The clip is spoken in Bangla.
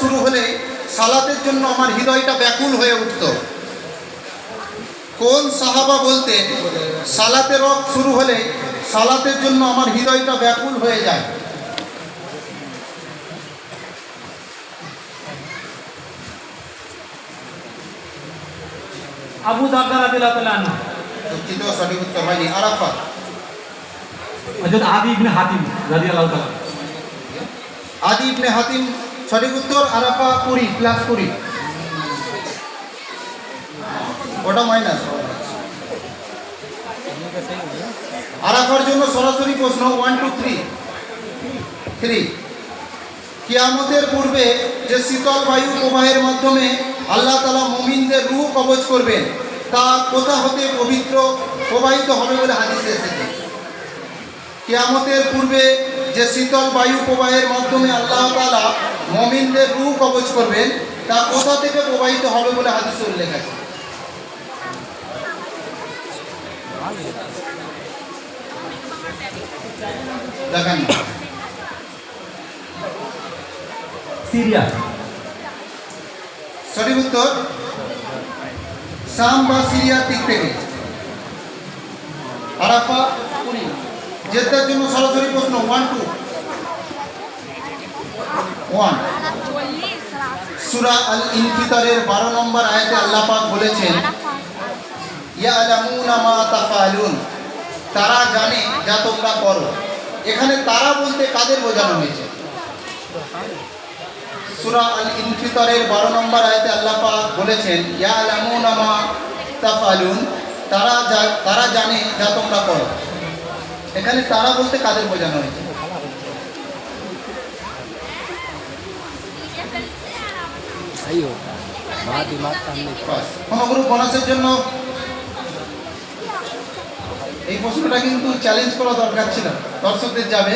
শুরু হলে সালাতের জন্য আমার হৃদয়টা ব্যাকুল হয়ে উঠত। কোন সাহাবা বলতেন সালাতের রক শুরু হলে সালাতের জন্য আমার হৃদয়টা ব্যাকুল হয়ে যায়। আবু দারদা রাদিয়াল্লাহু আনহু। দুঃখিত সঠিক উত্তর হয়নি আরাফাত। হযরত আদি ইবনে হাতিম রাদিয়াল্লাহু তাআলা। আদি ইবনে হাতিম সঠিক উত্তর আরাফা কুড়ি প্লাস কুড়ি। ওটা মাইনাস আরাফার জন্য সরাসরি প্রশ্ন ওয়ান টু থ্রি থ্রি কিয়ামতের পূর্বে যে শীতল বায়ু প্রবাহের মাধ্যমে আল্লাহ তালা মুমিনদের রূহ কবজ করবেন, তা কোথা হতে পবিত্র, প্রবাহিত হবে বলে হাদিসে এসেছে। কিয়ামতের পূর্বে যে শীতল বায়ু প্রবাহের মাধ্যমে আল্লাহ তালা মমিনদের রূহ কবজ করবেন তা কোথা থেকে প্রবাহিত হবে বলে হাদিসে উল্লেখ আছে? দেখেন সিরিয়া। সঠিক উত্তর? শাম বা সিরিয়ার দিক থেকে। আরাফা জেদ্দার জন্য সরাসরি প্রশ্ন ওয়ান টু ওয়ান সুরা আল ইনফিতারের বারো নম্বর আয়াতে আল্লাহ পাক বলেছেন তারা জানে যা তোমরা করো। এখানে তারা বলতে কাদের বোঝানো হয়েছে? সুরা আল ইনফিতরের বারো নম্বর আয়তে আল্লাহ পাক বলেছেন, ইয়ালামুনা মা তাফালুন. তারা তারা জানে যা তোমরা করো। এখানে তারা বলতে কাদের বোঝানো হয়েছে? জন্য এই কিন্তু চ্যালেঞ্জ করা দরকার ছিল। দর্শকদের যাবে।